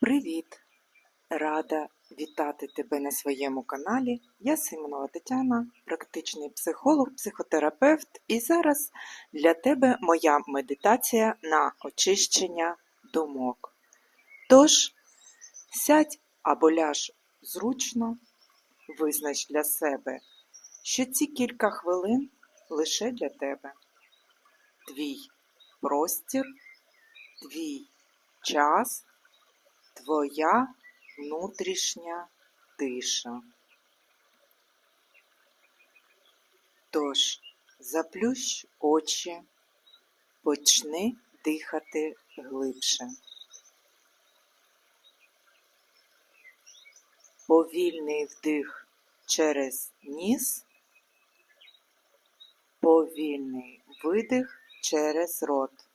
Привіт! Рада вітати тебе на своєму каналі. Я Симонова Тетяна, практичний психолог, психотерапевт, і зараз для тебе моя медитація на очищення думок. Тож, сядь або ляж зручно, визнач для себе, що ці кілька хвилин лише для тебе. Твій простір, твій час твоя внутрішня тиша. Тож заплющ очі, почни дихати глибше. Повільний вдих через ніс, повільний видих через рот.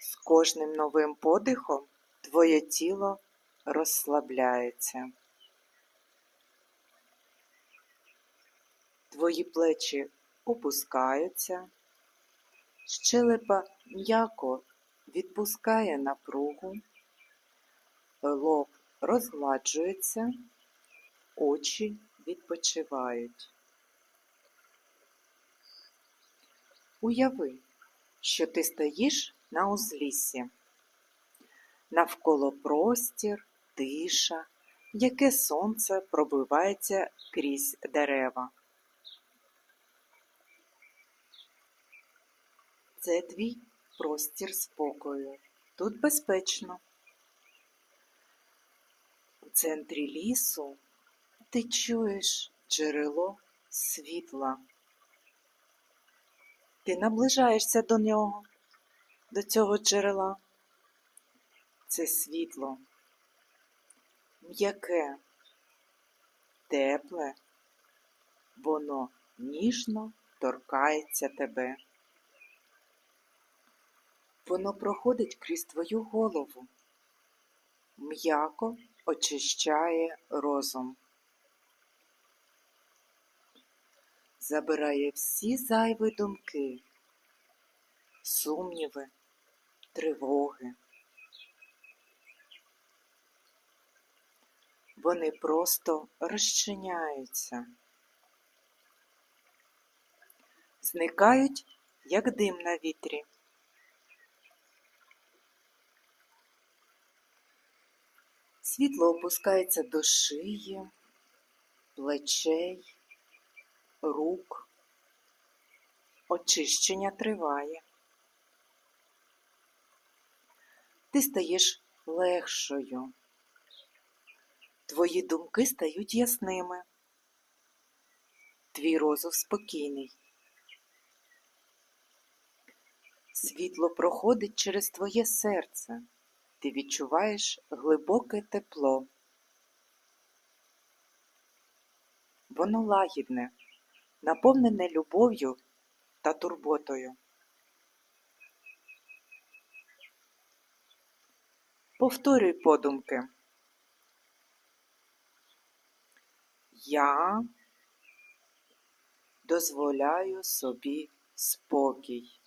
З кожним новим подихом твоє тіло розслабляється. Твої плечі опускаються, щелепа м'яко відпускає напругу, лоб розгладжується, очі відпочивають. Уяви, що ти стоїш на узліссі. Навколо простір, тиша, яке сонце пробивається крізь дерева. Це твій простір спокою. Тут безпечно. У центрі лісу ти чуєш джерело світла. Ти наближаєшся до нього до цього джерела. Це світло, м'яке, тепле, воно ніжно торкається тебе. Воно проходить крізь твою голову, м'яко очищає розум, забирає всі зайві думки, сумніви тривоги. Вони просто розчиняються, зникають, як дим на вітрі. Світло опускається до шиї, плечей, рук. Очищення триває. Ти стаєш легшою. Твої думки стають ясними, твій розум спокійний. Світло проходить через твоє серце, ти відчуваєш глибоке тепло. Воно лагідне, наповнене любов'ю та турботою. Повторюй подумки. Я дозволяю собі спокій.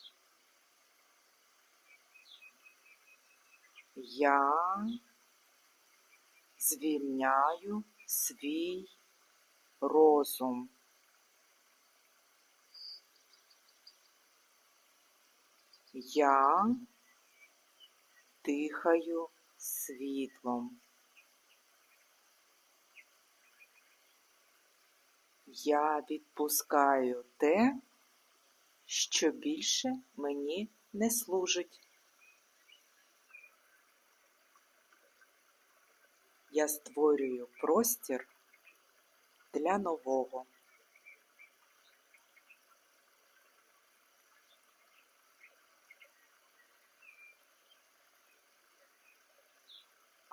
Я звільняю свій розум. Я дихаю світлом. Я відпускаю те, що більше мені не служить. Я створюю простір для нового.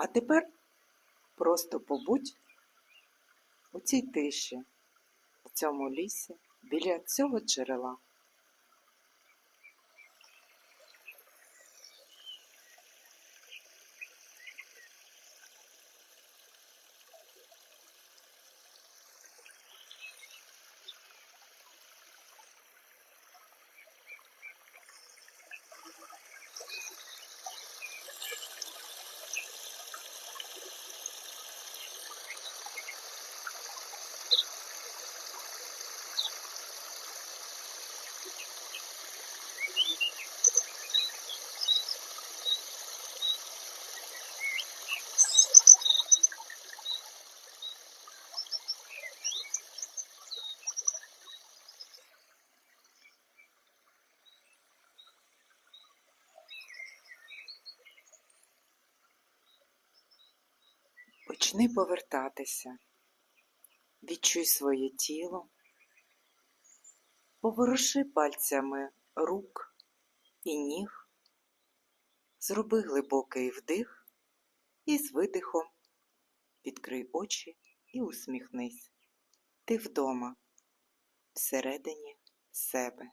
А тепер просто побудь у цій тиші, в цьому лісі, біля цього джерела. Почни повертатися. Відчуй своє тіло. Поворуши пальцями рук і ніг. Зроби глибокий вдих і з видихом відкрий очі і усміхнись. Ти вдома, всередині себе.